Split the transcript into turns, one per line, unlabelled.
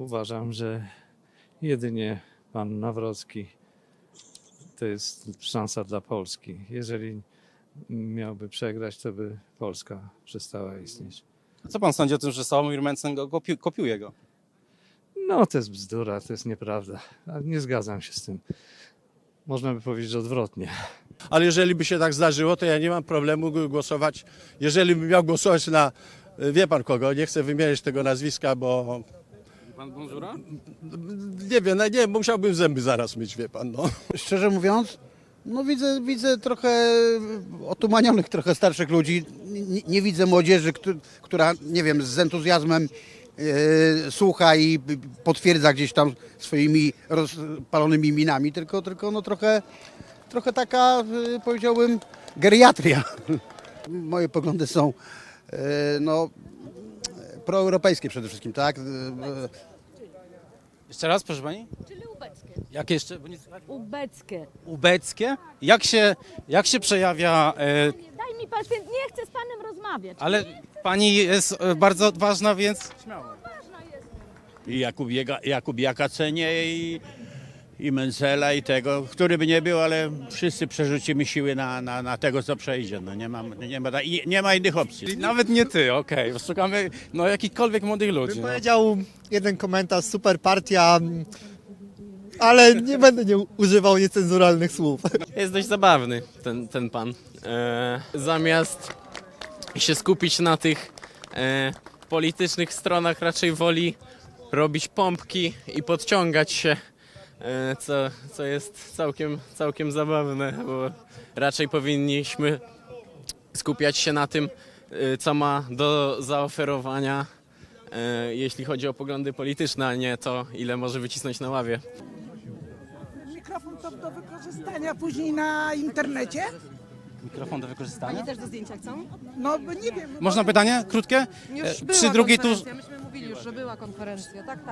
Uważam, że jedynie pan Nawrocki to jest szansa dla Polski. Jeżeli miałby przegrać, to by Polska przestała istnieć.
A Co pan sądzi o tym, że Sławomir Mencen go kopi- kopiuje go?
No, to jest bzdura, to jest nieprawda. Nie zgadzam się z tym. Można by powiedzieć odwrotnie.
Ale jeżeli by się tak zdarzyło, to ja nie mam problemu głosować. Jeżeli bym miał głosować na, wie pan kogo, nie chcę wymieniać tego nazwiska, bo
Pan Bonżura?
nie wiem, no nie, musiałbym zęby zaraz myć, wie pan, no.
Szczerze mówiąc, no widzę, widzę trochę otumanionych, trochę starszych ludzi. Nie, nie widzę młodzieży, któ- która, nie wiem, z entuzjazmem e, słucha i potwierdza gdzieś tam swoimi rozpalonymi minami, tylko, tylko no trochę, trochę taka, e, powiedziałbym, geriatria. Moje poglądy są, e, no, proeuropejskie przede wszystkim, tak? E,
Jeszcze raz, proszę pani?
Czyli ubeckie.
Jak jeszcze? Bo nie słychać.
Ubeckie.
Ubeckie? Jak się, jak się przejawia... E,
Daj mi pan nie chcę z panem rozmawiać.
ale pani jest e, bardzo odważna, więc śmiało.
I Jakubiega, Jakubiaka cenię i, i Mencela i tego, który by nie był, ale wszyscy przerzucimy siły na, na, na tego, co przejdzie. No nie, ma, nie, ma, i nie ma innych opcji.
Nawet nie ty, okej. Szukamy no, jakichkolwiek młodych ludzi.
Bym
No.
powiedział jeden komentarz, super partia, ale nie będę nie używał niecenzuralnych słów.
Jest dość zabawny ten, ten pan. E, zamiast się skupić na tych e, politycznych stronach, raczej woli robić pompki i podciągać się, co, co jest całkiem, całkiem zabawne, bo raczej powinniśmy skupiać się na tym, e, co ma do zaoferowania, e, jeśli chodzi o poglądy polityczne, a nie to, ile może wycisnąć na ławie.
Mikrofon to do wykorzystania później na internecie?
Mikrofon do wykorzystania.
też do zdjęcia chcą?
No bo nie wiem.
Można pytanie krótkie?
Już
E,
była
przy drugiej tu
konferencja, myśmy mówili już, że była konferencja, tak, tak.